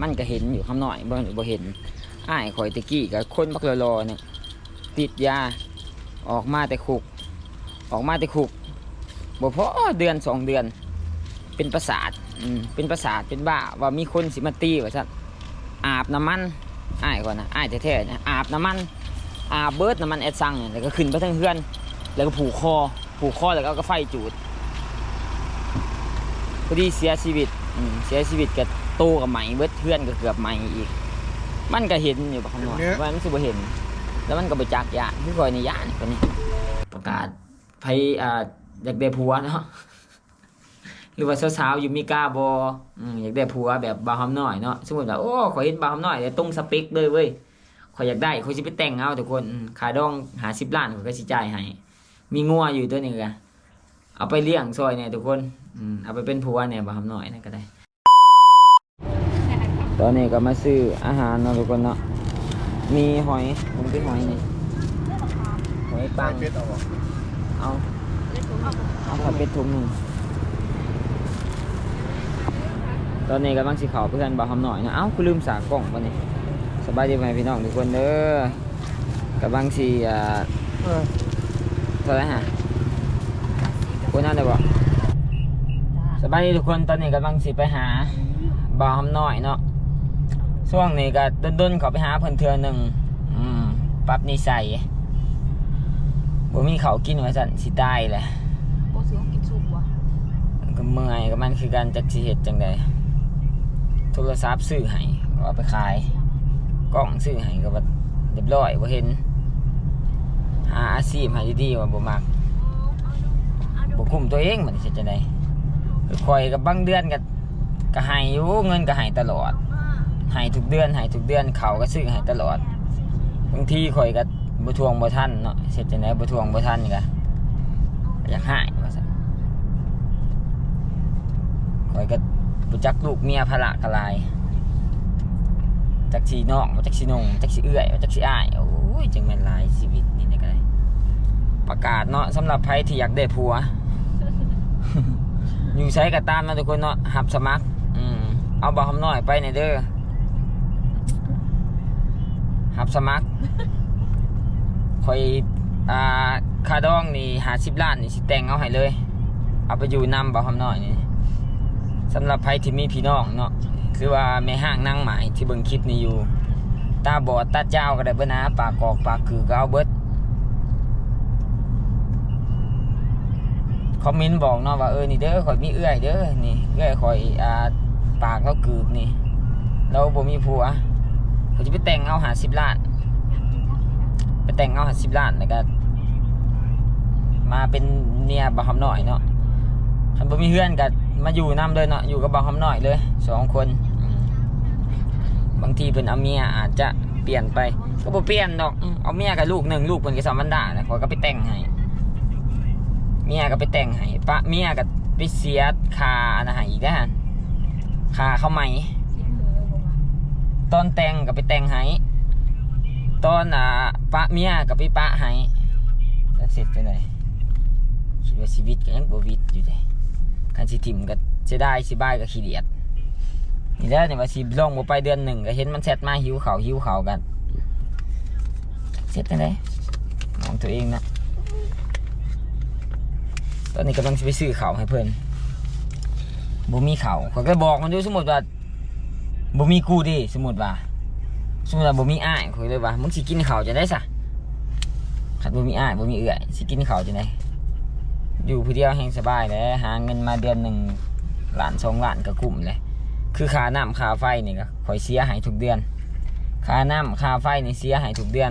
มันก็เห็นอยู่คำหน่อยบ่บ่เห็นอ้ายข่อยตะกี้กับคนบักรอๆเนี่ยติดยาออกมาแต่คุก ออกมาแต่คุกบ่พอเดือนสองเดือน เป็นประสาทอืมเป็นประสาทเป็นบ้าว่ามีคนสิมาตีว่าซั่นอาบน้ำมันอ้ายก่อนนะอ้ายแท้ๆนะอาบน้ำมันอาบเบิร์ดน้ำมันแอดซังเนี่ยแล้วก็ขึ้นไปทั้งเพื่อน แล้วก็ผูกคอผูกคอแล้วก็ก็ไฟจูดพอดีเสียชีวิตอืมเสียชีวิตกับ ตกับไหมเบิดเพื่อนก็เกือบไหมอีก มันก็เห็นอยู่บางหน่อยว่ามันสิบ่เห็น แล้วมันก็ไปจักยานคือคอยในยานคนนี้ประกาศไผอ่าอยากได้ผัวเนาะหรือว่าสาวๆอยู่มีกล้าบอืมอยากได้ผัวแบบบาวหอมน้อยเนาะสมมติว่าโอ้ขอยเห็นบาวหอมน้อยเลยตรงสเปคเลยเว้ยขอยอยากได้ขอยสิไปแต่งเอาทุกคนอืมขาดองหาสิบล้านขอยก็สิจ่ายให้มีงัวอยู่ตัวหนึงก็เอาไปเลี้ยงซอยเนี่ยทุกคนอืมเอาไปเป็นผัวเนี่ยบาวหอมน้อยนะก็ได้ ตอนนี้ก็มาซื้ออาหารเนาะทุกคนเนาะ มีหอยผมเป็นหอยนี่ หอยปัง เป็ดเอาบ่เอาเอาผัดเป็ดถุงหนึ่ง ตอนนี้กำลังสิเขาเพื่อนบ่าวคำหน่อยนะ เอ้ากูลืมสากล่องปะนี่สบายดีไหมพี่น้องทุกคนเด้อกำลังสิอ่าเออเท่าไหรฮะคุณนั่นเลยบ่สบายดีทุกคนตอนนี้กำลังสิไปหาบ่าวคำหน่อยเนาะ ช่วงนี้ก็ด้นๆเขาไปหาเพิ่นเทือหนึ่งอืมปรับนิสัยบ่มีเขาวกินว่าสั่นสิตายแหละโบซื้อของกินสุกว่ะก็เมื่อยก็มันคือการจักสิเฮ็ดจังใดโทรศัพท์ซื้อให้ก็เอาไปขายกล้องซื้อให้ก็บ่เรียบร้อยบ่เห็น หาอาชีพให้ดีๆว่าบ่มักบ่คุมตัวเองมันสิเฮ็ดจังได๋คือข่อยกับบางเดือนก็ก็ให้อยู่เงินก็ให้ตลอด ให้ทุกเดือนให้ทุกเดือนเขาก็ซื้อให้ตลอดบางทีข่อยก็บ่ทวงบ่ทันเนาะเฮ็ดจังได๋บ่ทวงบ่ทันก็อยากให้ว่าซั่นข่อยก็รู้จักลูกเมียพละกะลายจักสีน้องจักสีนงจักสีเอื้อยจักสีอ้ายโอ้ยจังแม่นหลายชีวิตนี่นะก็ได้ประกาศเนาะสำหรับใครที่อยากได้ผัว อยู่ใช้ก็ตามนะทุกคนเนาะหับสมัคร อืมเอาบ่คำน้อยไปในเด้อ หับสมัครข่อยอ่าคาดองนี่หาสิบล้านนี่สิแต่งเอาให้เลย เอาไปอยู่นำบ่คำน้อยนี่สำหรับใครที่มีพี่น้องเนาะคือว่าแม่ห้างนั่งหมายที่เบิ่งคลิปนี้อยู่ตาบอดตาเจ้าก็ได้เบิ่นะปากกอกปากคือก็เอาเบิดคอมเมนต์บอกเนาะว่าเออนี่เด้อข่อยมีเอื้อยเด้อนี่เอื้อยข่อยอ่าปากเรากึกนี่เราบ่มีผัว เขาจะไปแต่งเอาหาสิบล้าน ไปแต่งเอาหาสิบล้านแล้วก็มาเป็นเนียบ่คำหน่อยเนาะคันบ่มีเพื่อนก็มาอยู่นํเลยเนาะอยู่กับบ่าวคำน้อยเลยสองคนอืมบางทีเพิ่นเอาเมียอาจจะเปลี่ยนไป ก็บ่เปลี่ยนดอกอืมเอาเมียกับลูกหนึ่งลูกเพิ่นก็สามวันดาน่ะขอยก็ไปแต่งให้เมียก็ไปแต่งให้ปะเมียก็ไปเสียค่าอันนั้นให้อีกเด้อหั่นค่าเข้าวใหม่เสียงหมูบอกว่า ตอนแต่งก็ไปแต่งให้ตอนอ่าปะเมียก็ไปปะให้แล้วเสร็จไปไหนคิดว่าชีวิตก็ยังบวิตอยู่เด้คันสิถิ่มก็เสียดายสิบายก็ขี้เดียดนี่แล้วเนี่ยว่าสิลงบ่ไปเดือนหนึ่งก็เห็นมันแชทมาหิวเขาหิวเขากันเสร็จไปไหนมองตัวเองนะตอนนี้กำลังจะไปซื้อเขาให้เพิ่อนบ่มีเขาวข้อยก็บอกมันอยู่สมมติว่า บ่มีกูดิสมมุติว่า สมมุติว่าบ่มีอ้ายคุยเลยว่ามึงสิกินข้าวจะได้ซะคันบ่มีอ้ายบ่มีเอื้อยสิกินข้าวจะได้อยู่ผู้เดียวแฮงสบายแหล้วหาเงินมาเดือนหนึ่งล้านสองล้านก็คุ้มเลย คือค่าน้ำค่าไฟนี่ก็ข่อยเสียให้ทุกเดือนค่าน้ำค่าไฟนี่เสียให้ทุกเดือน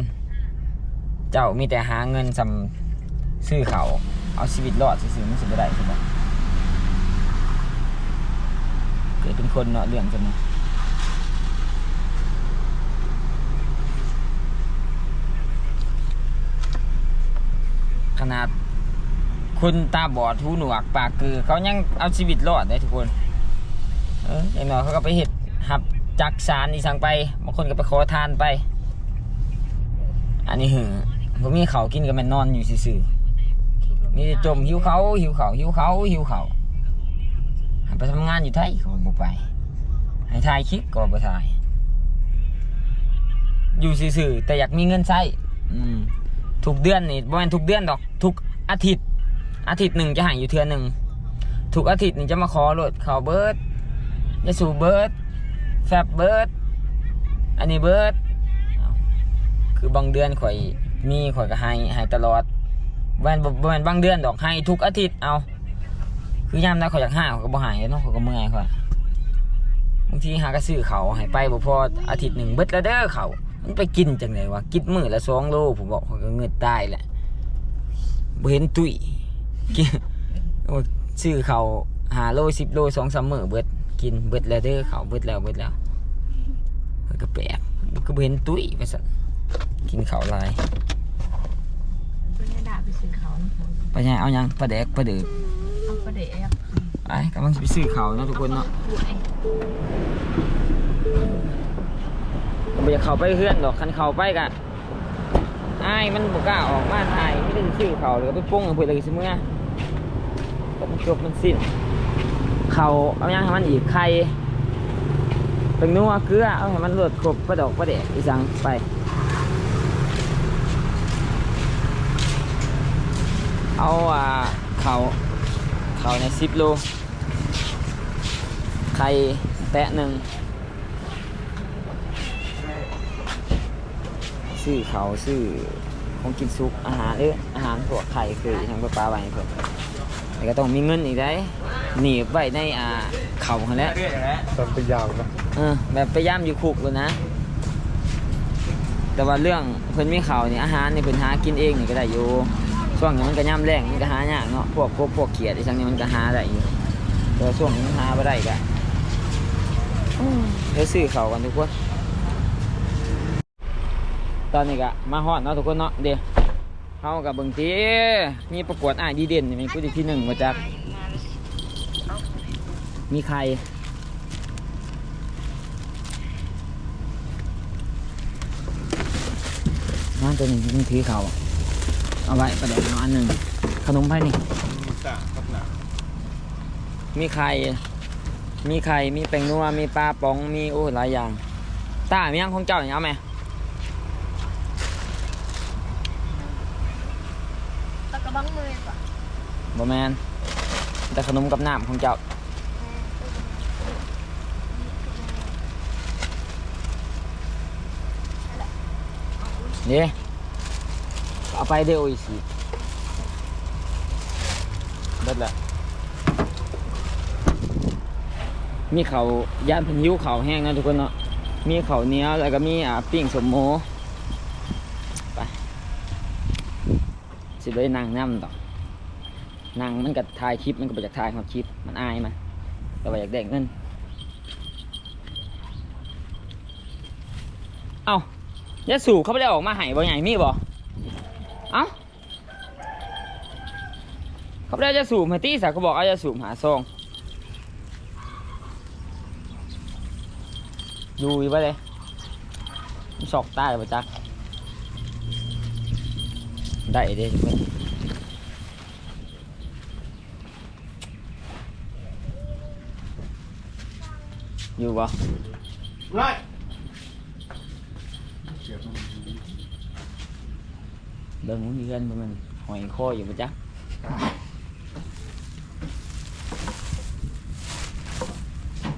เจ้ามีแต่หาเงินสำซื้อเขาเอาชีวิตรอดซื่อมันสิบ่ได้ใช่บ่เกิดเป็นคนเนาะเรื่องจังนี้ ขนาดคุณตาบอดหูหนวกปากคือ เขายังเอาชีวิตรอดได้ทุกคน เอออย่างน้อยเขาก็ไปเห็ดหับจักสารอีสังไปบางคนก็ไปขอทานไป อันนี้หือผมมีเขากินก็แม่นนอนอยู่ซื่อๆมีแต่จมหิวเขาหิวเขาหิวเขาหิวเขาไปทำงานอยู่ไทยเขาบ่ไปให้ถ่ายคลิปก็บ่ถ่าย อยู่ซื่อๆแต่อยากมีเงินใช้อืมทุกเดือนนี่บ่แม่นทุกเดือนดอก อาทิตย์ อาทิตย์หนึ่งจะหายอยู่เทือหนึ่งทุกอาทิตย์นี่จะมาขอโหลดเขาเบิร์ดยาสูบเบิร์ดแฟบเบิร์ดอันนี้เบิร์ดคือบางเดือนข่อยมีข่อยก็ให้ให้ตลอดแม่นบ่บ่แม่นบางเดือนดอกให้ทุกอาทิตย์เอา คือยามได้ข่อยอยากหาข่อยก็บ่หายเนาะข่อยก็เมื่อยข่อยบางทีหาก็ซื้อเขาให้ไปบ่พออาทิตย์หนึ่งเบิดแล้วเด้อเขามันไปกินจังไดวะกินมื้อละสองโลผมบอกข่อยก็เงือดตายแหละ บ่เห็นตุ้ยกินซื้อเขาหาโลสิบโลสองสามมื้อเบิดกินเบิดแล้วเด้อเขาเบิดแล้วเบิดแล้วก็แปลกก็บ่เห็นตุ้ยไปซะกินเขาลายตัวนี้ด่าไปซื้อเขานะผมไปยังเอายังปลาแดกปลาเดือเอาประเดี๋ยวไปกำลังไปซื้อเขาเนาะทุกคนเนาะไอ้ก็บ่อยากเข้าไปเพื่อนดอกคันเข้าไปกะ อ้ายมันบ่กล้าออกมาถ่ายไม่ได้ซื้อเขาวเลยก็ไปป้งกับเพิ่นเลยซิมื้อก็มันจบมันสิ้น เขาเอายังให้มันอีกไข่เป็นนัวเกลือเอาให้มันรสครบปลาดอกปลาแดกอีสังไปเอาอ่าเขาเขาในสิบโลไข่แปะหนึ่ง ซื้อเขาซื้อของกินซุปอาหารเอออาหารพวกไข่คือทางปลาปลาไว้ให้เพิ่นแต่ก็ต้องมีเงินอีกได้หนีบไว้ในอ่าเขาเขาแหล้วตอนไปยาวนะเออแบบไปย่ำอยู่คุกเลยนะ แต่ว่าเรื่องเพิ่นมีเขาวนี่อาหารนี่เพิ่นหากินเองนี่ก็ได้อยู่ช่วงนี้มันก็ย่ำแรงมันก็หายากเนาะพวกพวกพวกเขียดอีสังนี้มันก็หาได้อยู่แต่ว่าช่วงนี้มันหาบ่ได้ก็อืมเดี๋ยวซื้อเขาวกันทุกคน ตอนนี้ก็มาฮอดเนาะทุกคนเนาะเดี๋ยวเฮากับเบิ่งติมีประกวดอ้ายดีเด่นนี่มีผู้ที่ที่หนึ่งมาจากมีใครน้องตัวนี้มันถือเขาเอาไว้ประเดี๋ยวเอาอันหนึ่งขนมไผ่นี่มีไข่ มีไข่ มีแป้งนัว มีปลาป๋อง มีโอ้หลายอย่างตามียังของเจ้าอย่างเอาไหม ตะกระบังมือป่ะบ่แมนแต่ขนมกับน้ำของเจ้านี่เอาไปเดี๋ยวอีกสิเบิดละมีเขาย่านพันหิวเขาแห้งนะทุกคนเนาะมีเขาเนียแล้วก็มีอ่าปิ้งสมโม ไป สิ ไปนั่งน้ำต่อนั่งมันก็ถ่ายคลิปมันก็ไปจากถ่ายของคลิปมันอายมันแต่ว่าอยากได้เงินเอ้ายาสูบเขาไม่ได้ออกมาหายบ่ใหญ่มีบ่เอ้าเขาไม่ได้ยาสูบมาตีสาเขาบอกเอายาสูบหาซองอยู่อีกไปเลยสอกตายไปจัก ได้เด้ทุกคนอยู่บ่ไรเดินมันมีเงินบ่มันหอยคออยู่บ่จ๊ะ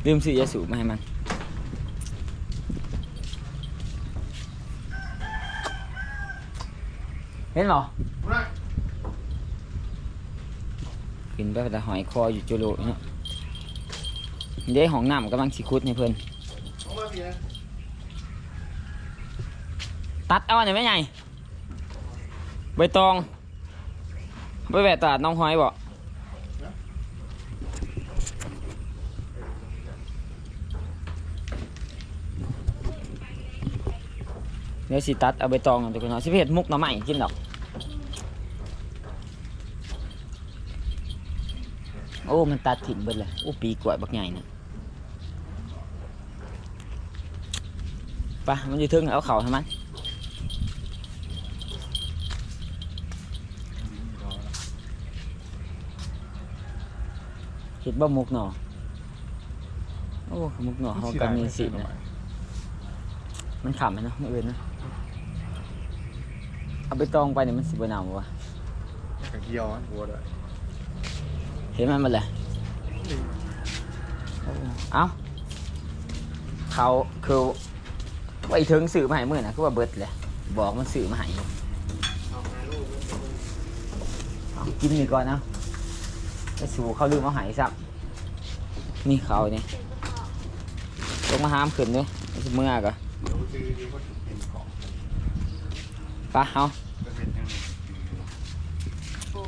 ลืมซื้อยาสูบมาให้มัน เห็นเหรอไรกินไปแต่หอยคออยู่จุโลเนาะเด้ห้องน้ำกำลังสิคุดให้เพิ่นเอามาเพียตัดเอาอันไหนไหมใหญ่ใบตองไปแวะตลาดน้องหอยบ่เดี๋ยวสิตัดเอาใบตองทุกคนเนาะสิไปเฮ็ดมุกหน่อไม้กินดอก อ้มันตัดถิ่นเบิดเลยโอ้ปีกล้วยบักใหญ่นะไปะมันอยู่ทึงเอาเข่าให้มันเห็ดบ่มุกเนาะโอ้มุกหน่อเขากันมีสินะมันขำไหมเนาะมืออื่นนะเอาไปตองไปเนี่ยมันสิบหนาววะกระเกียวหัวด้วย เห็นมันมันเลยเอ้า เขาคือไปถึงสื่อมาให้มือนะคือว่าเบิดเลย บอกมันสื่อมาให้กินนี่ก่อนนะไปสู่เขาลืมเอาหายซับนี่เขาเนี่ลงมาห้ามขึ้นด้วยมันสิเมื่อก็เดี๋ยวซื้อดีก็เป็นของไปเอา จะเป็นยังไง โอ้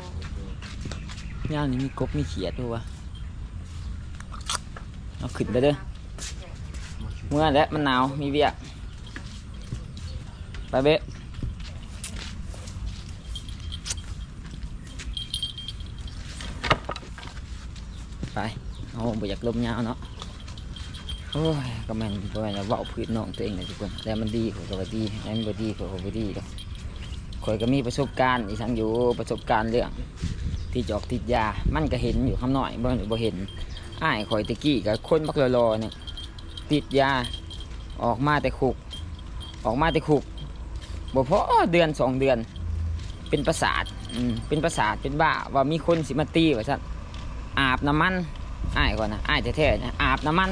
ย่างนี้มีกบมีเขียดด้วยวะเอาขึ้นไปเด้อเมื่อแล้วมันหนาวมีเวียไปเบ๊ะไปเอาบ่อยากลมยาวเนาะโอ้ยก็แม่นก็แม่นเว้าพื้นน้องตัวเองนะทุกคนแต่มันดีกว่าก็ดีแต่มันบ่ดีกว่าก็บ่ดีดอกข่อยก็มีประสบการณ์อีสังอยู่ประสบการณ์เรื่อง ที่จอกติดยา มันก็เห็นอยู่คำหน่อยบ่บ่เห็นอ้ายข่อยตะกี้กับคนบักรอๆเนี่ยติดยาออกมาแต่คุก ออกมาแต่คุกบ่พอเดือนสองเดือน เป็นประสาทอืมเป็นประสาทเป็นบ้าว่ามีคนสิมาตีว่าซั่นอาบน้ำมันอ้ายก่อนนะอ้ายแท้ๆนะอาบน้ำมัน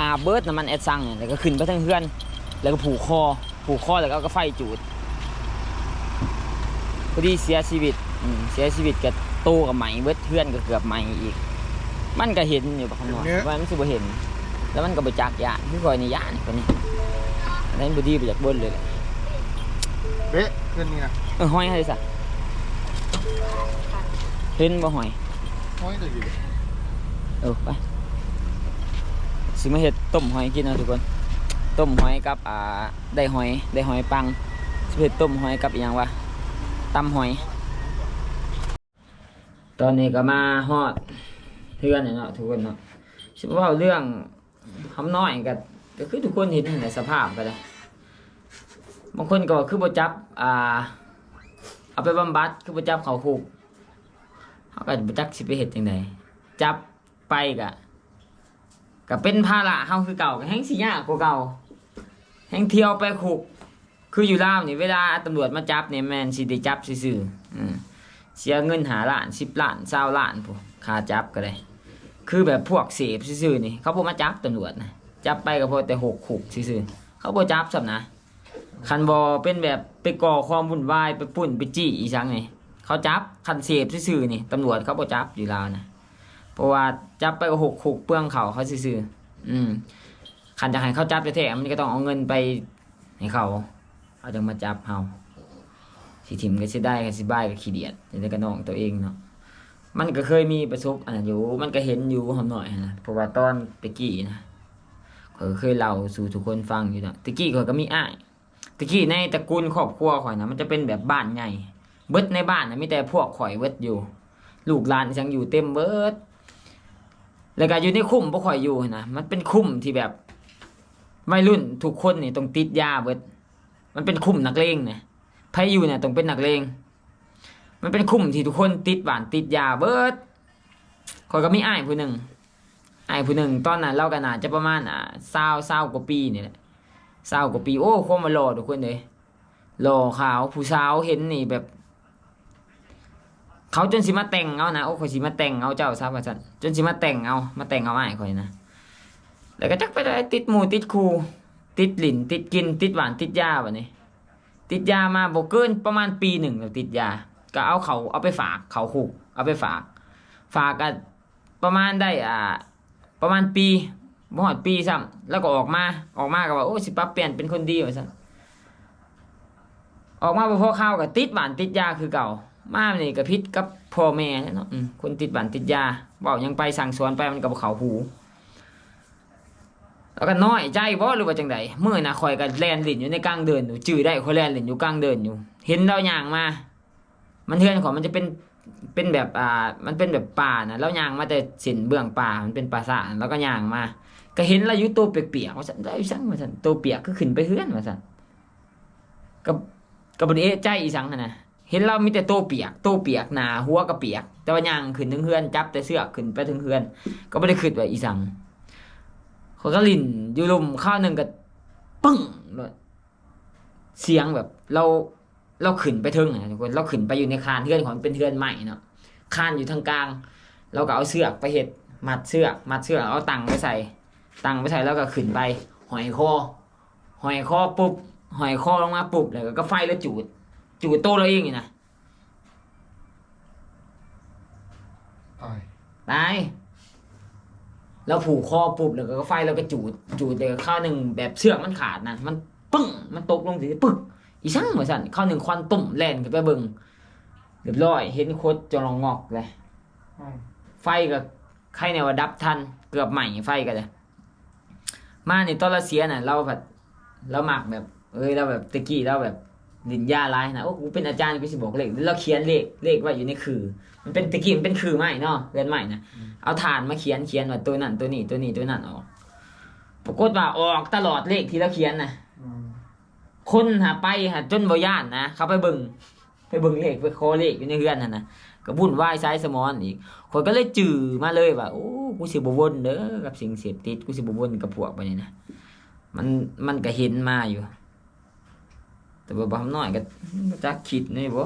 อาบเบิร์ดน้ำมันแอดซังแล้วก็ขึ้นไปทั้งเพื่อน แล้วก็ผูกคอผูกคอแล้วก็ก็ไฟจูดพอดีเสียชีวิตเสียชีวิตกับ ตกับไหมเบิดเพื่อนก็เกือบไหมอีก มันก็เห็นอยู่บางหน่อยว่ามันสิบ่เห็น แล้วมันก็ไปจักยานคือคอยในยานคนนี้อันนั้นบดีไปจากบนเลยแหละเบ๊ะเพื่อนนี่นะเออหอยอะไรสักเห็นบ่หอยห้อยจะอยู่เออไปสิมาเห็ดต้มหอยกินนะทุกคน ต้มหอยกับอ่าได้หอยได้หอยปังสิเห็ดต้มหอยกับอหย่างวะตำหอย ตอนนี้ก็มาฮอดเพื่อนเนาะทุกคนเนาะสิว่าเรื่องคำน้อยก็ก็คือทุกคนเห็นในสภาพก็ได้บางคนก็คือบ่จับอ่าเอาไปบำบัดคือบ่จับเขาคุกเขาก็บ่จักสิไปเฮ็ดจังไดจับไปก็ก็เป็นภาระเฮาคือเก่าก็แฮงสิยากกว่าเก่าแฮงเที่ยวไปคุกคืออยู่ลาวนี่เวลาตำรวจมาจับเนี่ยแม่นสิได้จับซื่อๆอืม เสียเงินหาล้าน10ล้าน20ล้านพุ่นค่าจับก็ได้คือแบบพวกเสพซื่อๆนี่เขาบ่มาจับตำรวจนะจับไปก็พอแต่หกคุกซื่อๆเขาบ่จับซับนะคันบอเป็นแบบไปก่อความวุ่นวายไปปุ่นไปจี้อีสังนี่เขาจับคันเสพซื่อๆนี่ตำรวจเขาบ่จับอยู่แล้วนะเพราะว่าจับไปก็หกคุกเปลืองเขาเขาซื่อๆอืมคันจะให้เขาจับแท้ๆมันก็ต้องเอาเงินไปให้เขาเขาจะมาจับเฮา สิถิ่มก็สิได้ก็สิบ้ายก็ขี้เดียดจะได้กระนองตัวเองเนาะมันก็เคยมีประสบอันนั้นอยู่ มันก็เห็นอยู่หอมหน่อยนะเพราะว่าตอนตะกี้นะข้อยเคยเล่าสู่ทุกคนฟังอยู่นะตะกี้ข้อยก็มีอ้ายตะกี้ในตระกูลครอบครัวข่อยนะมันจะเป็นแบบบ้านใหญ่เบิดในบ้านนะมีแต่พวกข่อยเบิดอยู่ ลูกหลานยังอยู่เต็มเบิดแล้วก็อยู่ในคุ้มพวกข่อยอยู่นะมันเป็นคุ้มที่แบบวัยรุ่นทุกคนนี่ต้องติดยาเบิด มันเป็นคุ้มนักเลงเนี่ย ใครอยู่เนี่ยต้องเป็นนักเลง มันเป็นคุ้มที่ทุกคนติดหวานติดยาเบิดข่อยก็มีอ้ายผู้หนึ่งอ้ายผู้หนึ่งตอนนั้นเราก็น่าจะประมาณอ่าเศร้าเศร้ากว่าปีนี่แหละเศร้ากว่าปีโอ้ความมาหล่อทุกคนเลยหล่อขาวผู้สาวเห็นนี่แบบ เขาจนสิมาแต่งเอานะโอ้ข่อยสิมาแต่งเอาเจ้าซะว่าซั่นจนสิมาแต่งเอามาแต่งเอาอ้ายข่อยนะแล้วก็จักไปได้ติดหมูติดครูติดหลินติดกินติดหวานติดยาแบัดนี้ ติดยามาบ่เกินประมาณปีหนึ่งแล้วติดยา ก็เอาเขาเอาไปฝากเขาคุกเอาไปฝาก ฝากกันประมาณได้อ่าประมาณปีบ่ฮอดปีซ้ำแล้วก็ออกมาออกมาก็ว่าโอ้สิปรับเปลี่ยนเป็นคนดีว่าซั่นออกมาบ่พอข้าวก็ติดหวานติดยาคือเก่า มานี่ก็พิษกับพ่อแม่เนาะคนติดหวานติดยาเว้ายังไปสั่งสอนไปมันก็บ่เข้าหู แล้วก็น้อยใจบ่หรือว่าจังไดเมื้อน่ะข่อยก็แล่นลิ้นอยู่ในกลางเดินอยู่จื้อได้ข่อยแล่นลิ้นอยู่กลางเดินอยู่ เห็นเราย่างมา มันเทือนของมันจะเป็นเป็นแบบอ่ามันเป็นแบบป่านะแล้วย่างมาแต่สินเบื้องป่ามันเป็นป่าสานแล้วก็ย่างมา ก็เห็นเราอยู่ตัวเปียกๆว่าซั่นได้สั่งว่าซั่นตัวเปียกก็ขึ้นไปเฮือนว่าซั่นก็ก็บ่ได้เอะใจอีสังนั่นน่ะเห็นเรามีแต่ตัวเปียกตัวเปียกหนาหัวก็เปียก แต่ว่าย่างขึ้นถึงเฮือนจับแต่เสื้อขึ้นไปถึงเฮือน ก็บ่ได้คิดว่าอีสัง เขาก็ลิ่นอยู่ลุมข้าวหนึ่งก็ปึ้งเลยเสียงแบบ เราเราขึ้นไปถึงนะทุกคนเราขึ้นไปอยู่ในคานเทือนของมันเป็นเทือนใหม่เนาะคานอยู่ทางกลาง เราก็เอาเสือกไปเห็ดมัดเสือกมัดเสือกเอาตังไปใส่ ตังไปใส่แล้วก็ขึ้นไปหอยคอหอยคอปุ๊บหอยคอลงมาปุ๊บแล้วก็ไฟแล้วจูด จูดโตเราเองนี่นะตายตาย แล้วผูกคอปุ๊บแล้วก็ไฟแล้วก็จูดจูดเลยข้าวหนึ่งแบบเสือกมันขาดนะมันปึ้งมันตกลงสิปึกอีช่างเหมือนสันข้าวหนึ่งควันตุ่มแล่นขึ้นไปเบิ่งเรียบร้อย เห็นโคตรจงงอกเลยไฟก็ใครเนี่ยว่าดับทันเกือบใหม่ไฟก็เลยมาในตอนเราเสียน่ะ เราแบบเราหมักแบบ เอ้ยเราแบบตะกี้เราแบบดินยาลายนะโอ้กูเป็นอาจารย์กูสิบอกเลขแล้วเราเขียนเลขเลขไว้อยู่ในคือ มันเป็นตะกี้มันเป็นคือใหม่เนาะเรือนใหม่นะเอาฐานมาเขียนเขียนว่าตัวนั้นตัวนี้ตัวนี้ตัวนั้นออกปรากฏว่าออกตลอดเลขที่เราเขียนนะอืมคนหาไปหาจนบ่ย่านนะเขาไปเบิ่งไปเบิ่งเลขไปคอเลขอยู่ในเฮือนนั่นนะก็วุ่นวายซ้ายสมอนอีกคนก็เลยจื่อมาเลยว่าโอ้กูสิบ่วนเด้อกับสิ่งเสพติดกูสิบ่วนกับพวกไปนี่นะมันมันก็เห็นมาอยู่ แต่ว่าบ่ทำน้อยก็บ่จักคิดนี่บ่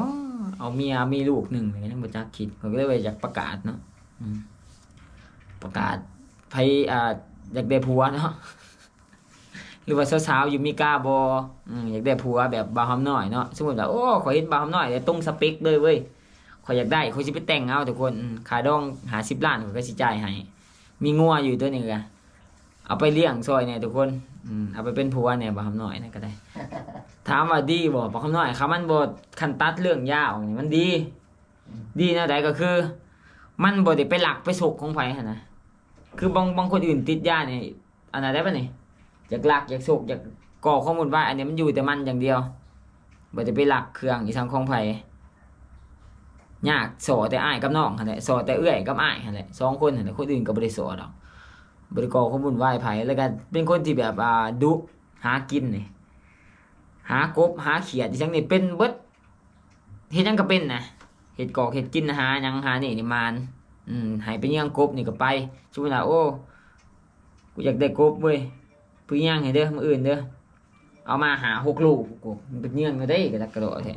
เอาเมียมีลูกหนึ่งก็ยังบ่จักคิดเขาก็เลยไปอยากประกาศเนาะอืมประกาศไผอ่าอยากได้ผัวเนาะหรือว่าสาวๆอยู่มีกล้าบออยากได้ผัวแบบบาวหอมน้อยเนาะสมมติว่าโอ้ขอเห็นบาวหอมน้อยเลยตรงสเปคเลยเว้ยขออยากได้ขอยสิไปแต่งเอาทุกคนขาดองหาสิบล้านขอก็สิจ่ายให้มีงัวอยู่ตัวหนึงอะ เอาไปเลี้ยงซอยเนี่ยทุกคนอืมเอาไปเป็นผัวเนี่ยบาวหอมน้อยนะก็ได้ ถามว่าดีบ่บาวหอมน้อยครับมันบ่คันตัดเรื่องยาวนี่มันดี ดีแนะใดก็คือ มันบ่ได้ไปหลักไปฉกของไผหั่นนะคือบางบางคนอื่นติดยาเนี่ยอันนั้นได้ปะนี่อยากลักอยากสุกอยากก่อข้อมูลว่าอันนี้มันอยู่แต่มันอย่างเดียวบ่จะไปหลักเครื่องอีทางของไผยากสอแต่อ้ายกับน้องหั่นแหละสอแต่เอื้อยกับอ้ายหั่นแหละสองคนหั่นแหละคนอื่นก็บ่ได้สอดอก บ่ได้ก่อข้อมูลว่าไผ่แล้วก็เป็นคนที่แบบอ่าดุหากินนี่หากบหาเขียดอีจังนี่เป็นเบิดเฮ็ดยังก็เป็นนะเฮ็ดกอกเฮ็ดกินหาหยังหานี่นี่มานอืมให้ไปเลี้ยงกบนี่ก็ไปสมมุติว่าโอ้กูอยากได้กบเว้ยผู้ย่างให้เด้อมืออื่นเด้อเอามาหาหกลูกกูมันเป็นเงื่อนก็ได้กระดักกระโดดแท้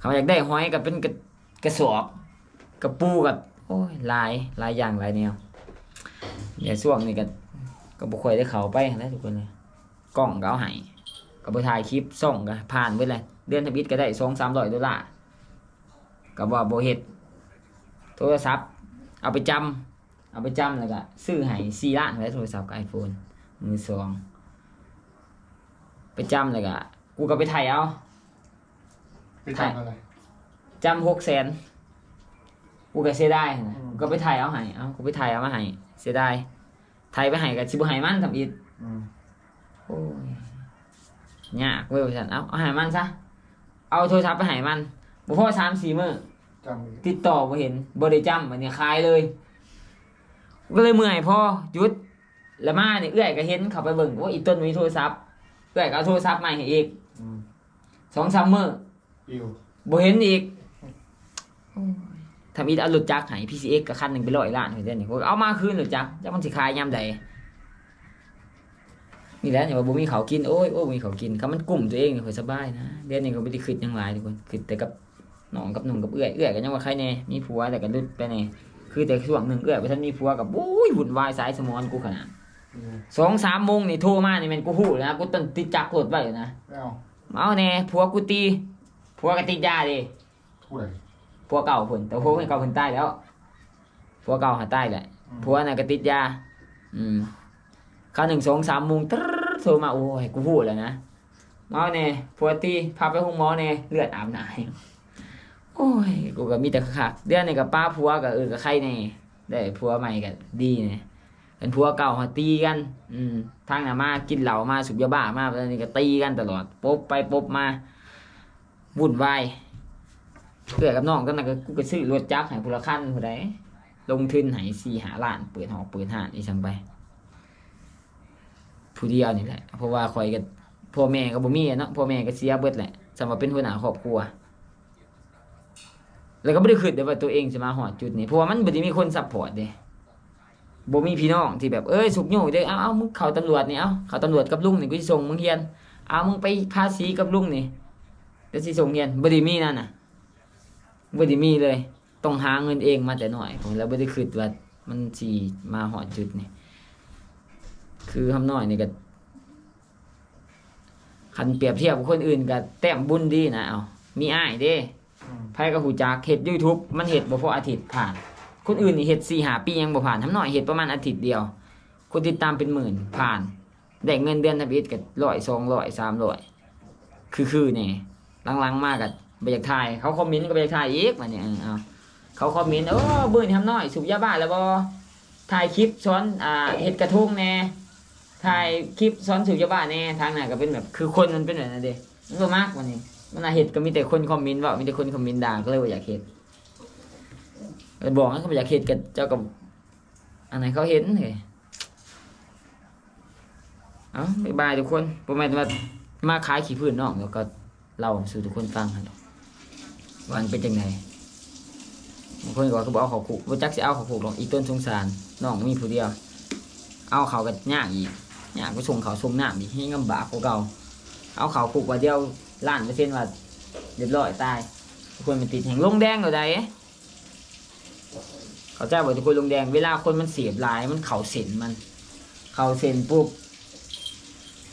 เขาอยากได้หอยกับเป็นกระกระสอบกระปูกับโอ้ยลายลายอย่างลายแนว เดี๋ยวช่วงนี้ก็ก็บ่ค่อยได้เข้าไปนะทุกคนเลยกล้องก็เอาให้ก็บ่ถ่ายคลิปส่งก็ผ่านไปเลยเดือนทบิตก็ได้2-300ดอลลาร์ก็ว่าบ่เฮ็ดโทรศัพท์ เอาไปจำเอาไปจำแล้วก็ซื้อให้4ล้านแล้วโทรศัพท์กับ iPhone มือสองไปจำเลยกะกูก็ไปไทยเอาไปทำอะไรจำหกแสนกูก็เสียดายนะอืมกูก็ไปไทยเอาให้ เอากูไปไทยเอามาให้ เสียดายไทยไปให้กับชิบุให้มันทำอีกอืมโอ้ยยากเว้ยฉันเอาเอาให้มันซะเอาโทรศัพท์ไปให้มันบ่พอสามสี่มื้อจำอีกติดต่อบ่เห็นบ่ได้จำมันเนี่ยคายเลย ก็เลยเมื่อยพอหยุดแล้วมาเนี่ยเอื้อยก็เห็นเขาไปเบิ่งว่าอีต้นมีโทรศัพท์เอื้อยก็เอาโทรศัพท์มาให้อีกอืมสองสามมื้ออิวบ่เห็นอีก ทำอีเอาหลุดจักรให้ PCX กับคันหนึ่งไปร้อยล้านเฮ้ยเดี๋ยวนี้ผมเอามาคืนหลุดจักรจักมันสิขายยามใดนี่แหละเนี่ยว่าบ่มีเขาวกินโอ้ยโอ้ยบ่มีเขาวกินคำมันกลุ่มตัวเองนี่ค่อยสบายนะเดี๋ยวนี้ก็บ่ได้คิดหยังหลายทุกคนคิดแต่กับน้องกับหนุ่มกับเอื้อยเอื้อยก็ยังว่าใครแน่มีผัวแต่ก็หลุดไปแน่คือแต่ช่วงหนึงเอื้อยไปทันมีผัวกับโอ้ยวุ่นวายสายสมอนกูขนาดอืมสองสามโมงนี่โทรมานี่แม่นกูฮู้เลยนะกูต้นติดจักรโหลดไว้อยู่นะไม่เอาเอาแน่ผัวกูตีผัวก็ติดยาดิพูดอะไร ผัวเก่าเพิ่นแต่ผัวเพิ่นเก่าเพิ่นตายแล้วผัวเก่าหาตายแหละอืมผัวน่ะก็ติดยา อืมข้าวหนึ่งสองสามโมงตรึ๊ดโทรมาโอ้ยกูพูดแล้วนะเมาแน่ผัวตีพาไปห้องหมอแน่เลือดอาบหน้าอยู่โอ้ยกูก็มีแต่คักๆเดือนนี้กับป้าผัวกับเออกับใครแน่ได้ผัวใหม่ก็ดีแน่เป็นผัวเก่าหาตีกัน อืมทางน่ะมากินเหล้ามาสูบยาบ้ามาแล้วนี่ก็ตีกันตลอดปบไปปบมาวุ่นวาย เกิดกับน้องก็นั่นก็กูก็ซื้อรถจักรให้ผู้ละคันผู้ใดลงทุนให้สี่หาล้าน เปิดหอเปิดห้านอีสังไป ผู้เดียวนี่แหละ เพราะว่าคอยกับพ่อแม่ก็บ่มีเนาะพ่อแม่ก็เสียเบิดแหละสำหรับเป็นหัวหน้าครอบครัว แล้วก็บ่ได้คิดได้ว่าตัวเองจะมาหอดจุดนี้เพราะว่ามันบ่ได้มีคนซัพพอร์ตเด้บ่มีพี่น้องที่แบบเอ้ยสุกโยกเด้เอาเอามึงเข้าตำรวจนี่เอาเข้าตำรวจกับลุงนี่กูสิส่งมึงเรียนเอามึงไปภาษีกับลุงนี่เดี๋ยวสิส่งเรียนบ่ได้มีนั่นน่ะ บ่ได้มีเลย ต้องหาเงินเองมาแต่น้อย ผมแล้วบ่ได้คิดว่ามันสิมาฮอดจุดนี่คือทำน้อยนี่ก็คันเปรียบเทียบกับคนอื่นก็แต้มบุญดีนะเอามีอ้ายเด้อืมไผก็หูจักเฮ็ด YouTube มันเฮ็ดบ่พออาทิตย์ผ่าน คนอื่นนี่เฮ็ด4 5ปียังบ่ผ่านทำน้อยเฮ็ดประมาณอาทิตย์เดียว คนติดตามเป็นหมื่นผ่าน ได้เงินเดือนทำอิฐก็100 200 300คือคือนี่หลังๆมาก็บ่ อยากถ่ายเขาคอมเมนต์ก็บ่อยากถ่ายอีกมาเนี่ยเอาเขาคอมเมนต์เออเบิ่นทำน้อยสูบยาบ้าแล้วบ่ถ่ายคลิปสอนอ่าเฮ็ดกระทุ่งแน่ถ่ายคลิปสอนสูบยาบ้าแน่ทางนั้นก็เป็นแบบคือคนมันเป็นแบบนั้นเด้มันบ่มากกว่านี้มันน่าเห็ดก็มีแต่คนคอมเมนต์ว่ามีแต่คนคอมเมนต์ด่าก็เลยว่าอยากเห็ดเลยบอกให้เขาบ่อยากเห็ดกันเจ้ากับอันไหนเขาเห็นเลยเอาบายบายทุกคนประมาณว่ามาขายขี้พื้นนอกแล้วก็เล่าสู่ทุกคนฟังกัน วามันเป็นจังไงบางคนก็เขาบอกเอาเขาขู่ว่าจักสิเอาเขาขู่หรอกอีต้นสงสารน้องมีผู้เดียว เอาเขากันยากอีกยากไปส่งเขาส่งน้ำอีกให้ลำบากกว่าเก่าเอาเขาผูกว่าเดียวล้านเปอร์เซ็นต์ว่าเรียบร้อยตายคนมันติดแห่งลงแดงอยู่ใดเขาใจบอกทุกคนลงแดงเวลาคนมันเสียบลายมันเข่าเส้นมัน เข่าเส้นปุ๊บ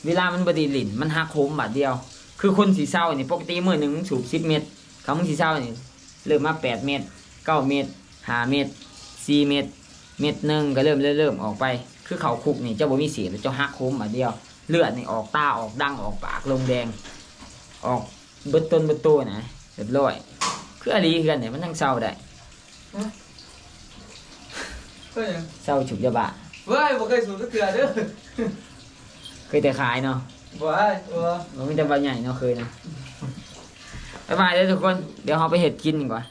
เวลามันบดีหลินมันหักโคมบาทเดียว คือคนสีเศร้านี่ปกติมือหนึ่งมึงสูบสิบเม็ด เขามึงสีเศร้านี่เริ่มมาแปดเม็ดเก้าเม็ดห้าเม็ดสี่เม็ดเม็ดหนึ่งก็เริ่มเริ่มเริ่มออกไป คือเขาคุกนี่เจ้าบ่มีเสียบเจ้าหักโคมบาทเดียว เลือดนี่ออกตาออกดังออกปากลงแดง ออกเบิดต้นเบิดตัวนะเรียบร้อยคืออะไรคือกันเนี่ยมันทั้งเศร้าได้เฮ้ยเศร้าฉุบยาบะเว้ยบ่เคยสูบสักเทื่อเด้อเคยแต่ขายเนาะบ่ไอ้บ่มันมีแต่ใบใหญ่เนาะเคยนะ บ๊ายบายเลยทุกคน เดี๋ยวเราไปเห็ดกินดีกว่า